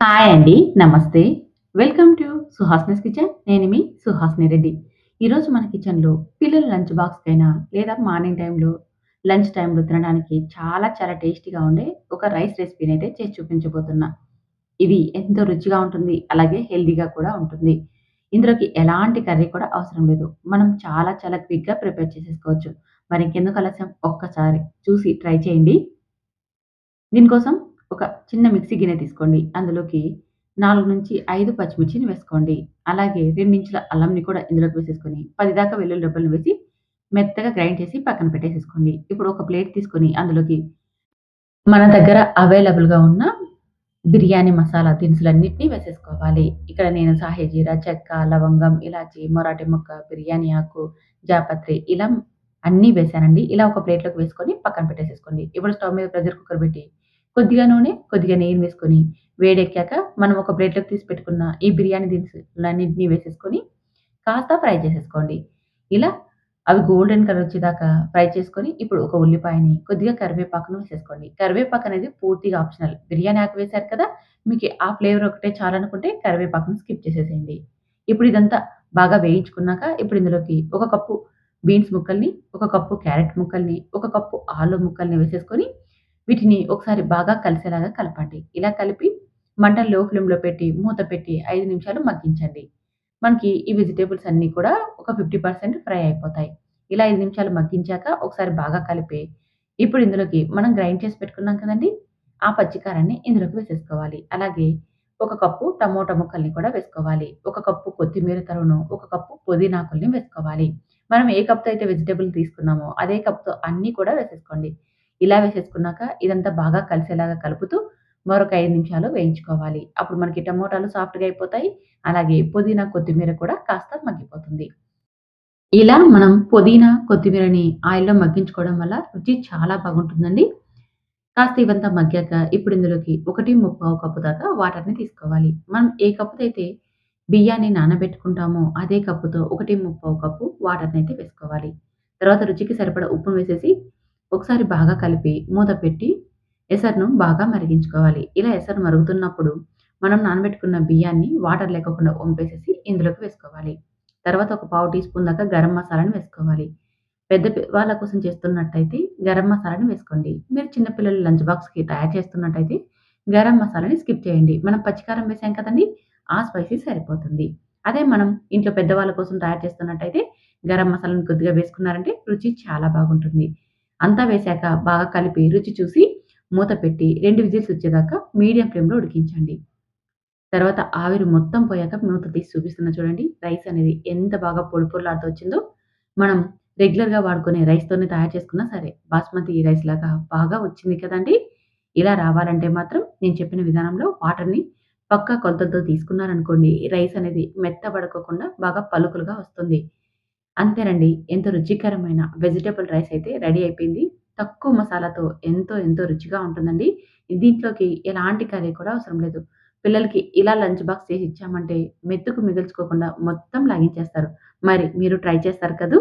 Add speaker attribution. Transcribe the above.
Speaker 1: Hi అండి. నమస్తే. Welcome to Suhasini's kitchen. నేను మీ సుహాస్ని రెడ్డి. ఈరోజు మన కిచెన్‌లో పిల్లల లంచ్ బాక్స్ బాక్స్‌కైనా లేదా మార్నింగ్ టైంలో లంచ్ టైంలో తినడానికి చాలా చాలా టేస్టీగా ఉండే ఒక రైస్ రెసిపీనైతే చేసి చూపించబోతున్నా. ఇది ఎంతో రుచిగా ఉంటుంది. అలాగే హెల్తీగా కూడా ఉంటుంది. ఇందులోకి ఎలాంటి కర్రీ కూడా అవసరం లేదు. మనం చాలా చాలా క్విక్‌గా ప్రిపేర్ చేసేసుకోవచ్చు. మరి ఇంకెందుకు ఆలస్యం ఒక్కసారి చూసి ట్రై చేయండి. దీనికోసం ఒక చిన్న మిక్సీ గిన్నె తీసుకోండి. అందులోకి 4-5 పచ్చిమిర్చిని వేసుకోండి. అలాగే 2 ఇంచుల అల్లంని కూడా ఇందులోకి వేసేసుకొని పది దాకా వెల్లుల్లి డబ్బులను వేసి మెత్తగా గ్రైండ్ చేసి పక్కన పెట్టేసేసుకోండి. ఇప్పుడు ఒక ప్లేట్ తీసుకొని అందులోకి మన దగ్గర అవైలబుల్‌గా ఉన్న బిర్యానీ మసాలా దినుసులన్నింటినీ వేసేసుకోవాలి. ఇక్కడ నేను సాహే జీరా, చెక్క, లవంగం, ఇలాచి, మొరాటి మొక్క బిర్యానీ ఆకు, జాపత్రి ఇలా అన్నీ వేసానండి ఇలా ఒక ప్లేట్‌లోకి వేసుకొని పక్కన పెట్టేసేసుకోండి. ఇప్పుడు స్టవ్ మీద ప్రెషర్ కుక్కర్ పెట్టి కొద్దిగా నూనె, కొద్దిగా నెయ్యి వేసుకొని వేడెక్కాక మనం ఒక ప్లేట్‌లోకి తీసి పెట్టుకున్న ఈ బిర్యానీ దినుసులన్నింటినీ వేసేసుకొని కాస్త ఫ్రై చేసేసుకోండి. ఇలా అవి గోల్డెన్ కలర్ వచ్చేదాకా ఫ్రై చేసుకొని ఇప్పుడు ఒక ఉల్లిపాయని, కొద్దిగా కరివేపాకును వేసేసుకోండి. కరివేపాకు అనేది పూర్తిగా ఆప్షనల్. బిర్యానీ ఆకు వేశారు కదా! మీకు ఆ ఫ్లేవర్ ఒకటే చాలనుకుంటే కరివేపాకును స్కిప్ చేసేసేయండి. ఇప్పుడు ఇదంతా బాగా వేయించుకున్నాక ఇప్పుడు ఇందులోకి ఒక కప్పు బీన్స్ ముక్కల్ని, ఒక కప్పు క్యారెట్ ముక్కల్ని, ఒక కప్పు ఆలు ముక్కల్ని వేసేసుకొని వీటిని ఒకసారి బాగా కలిసేలాగా కలపండి. ఇలా కలిపి మంటను లో ఫ్లేమ్‌లో పెట్టి మూత పెట్టి ఐదు నిమిషాలు మగ్గించండి. మనకి ఈ వెజిటేబుల్స్ అన్నీ కూడా ఒక 50% ఫ్రై అయిపోతాయి. ఇలా ఐదు నిమిషాలు మగ్గించాక ఒకసారి బాగా కలిపి ఇప్పుడు ఇందులోకి మనం గ్రైండ్ చేసి పెట్టుకున్నాం కదండీ! ఆ పచ్చికారాన్ని ఇందులోకి వేసేసుకోవాలి. అలాగే ఒక కప్పు టమోటా ముక్కల్ని కూడా వేసుకోవాలి. ఒక కప్పు కొత్తిమీర తరుగును, ఒక కప్పు పుదీనాకుల్ని వేసుకోవాలి. మనం ఏ కప్‌తో అయితే వెజిటేబుల్ తీసుకున్నామో అదే కప్‌తో అన్నీ కూడా వేసేసుకోండి. ఇలా వేసేసుకున్నాక ఇదంతా బాగా కలిసేలాగా కలుపుతూ మరొక ఐదు నిమిషాలు వేయించుకోవాలి. అప్పుడు మనకి టమోటాలు సాఫ్ట్‌గా అయిపోతాయి. అలాగే పుదీనా, కొత్తిమీర కూడా కాస్త మగ్గిపోతుంది. ఇలా మనం పుదీనా, కొత్తిమీరని ఆయిల్‌లో మగ్గించుకోవడం వల్ల రుచి చాలా బాగుంటుందండి. కాస్త ఇవంతా మగ్గాక ఇప్పుడు ఇందులోకి ఒకటి ముప్పావు కప్పు దాకా వాటర్‌ని తీసుకోవాలి. మనం ఏ కప్పుతో అయితే బియ్యాన్ని నానబెట్టుకుంటామో అదే కప్పుతో ఒకటి ముప్పావు కప్పు వాటర్ని అయితే వేసుకోవాలి. తర్వాత రుచికి సరిపడా ఉప్పును వేసేసి ఒకసారి బాగా కలిపి మూత పెట్టి ఎసరును బాగా మరిగించుకోవాలి. ఇలా ఎసరు మరుగుతున్నప్పుడు మనం నానబెట్టుకున్న బియ్యాన్ని వాటర్ లేకుండా వంపేసేసి ఇందులోకి వేసుకోవాలి. తర్వాత ఒక పావు టీ స్పూన్ దాకా గరం మసాలాను వేసుకోవాలి. పెద్ద వాళ్ళ కోసం చేస్తున్నట్టయితే గరం మసాలాని వేసుకోండి. మీరు చిన్నపిల్లలు లంచ్ బాక్స్‌కి తయారు చేస్తున్నట్టయితే గరం మసాలాని స్కిప్ చేయండి. మనం పచ్చికారం వేసాం కదండి ఆ స్పైసీ సరిపోతుంది. అదే మనం ఇంట్లో పెద్దవాళ్ళ కోసం తయారు చేస్తున్నట్టయితే గరం మసాలాని కొద్దిగా వేసుకున్నారంటే రుచి చాలా బాగుంటుంది. అంతా వేశాక బాగా కలిపి రుచి చూసి మూత పెట్టి రెండు విజిల్స్ వచ్చేదాకా మీడియం ఫ్లేమ్‌లో ఉడికించండి. తర్వాత ఆవిరి మొత్తం పోయాక మూత తీసి చూపిస్తున్నా చూడండి. రైస్ అనేది ఎంత బాగా పొడి పొరలాడుతూ వచ్చిందో. మనం రెగ్యులర్‌గా వాడుకునే రైస్‌తోనే తయారు చేసుకున్నా సరే బాస్మతి రైస్ లాగా బాగా వచ్చింది కదండీ! ఇలా రావాలంటే మాత్రం నేను చెప్పిన విధానంలో వాటర్‌ని పక్కా కొలతలతో తీసుకున్నారనుకోండి రైస్ అనేది మెత్తబడకోకుండా బాగా పలుకులుగా వస్తుంది. అంతేనండి. ఎంతో రుచికరమైన వెజిటేబుల్ రైస్ అయితే రెడీ అయిపోయింది. తక్కువ మసాలాతో ఎంతో ఎంతో రుచిగా ఉంటుందండి. దీంట్లోకి ఎలాంటి కర్రీ కూడా అవసరం లేదు. పిల్లలకి ఇలా లంచ్ బాక్స్ చేసి ఇచ్చామంటే మెత్తుకు మిగిల్చుకోకుండా మొత్తం లాగించేస్తారు. మరి మీరు ట్రై చేస్తారు కదూ!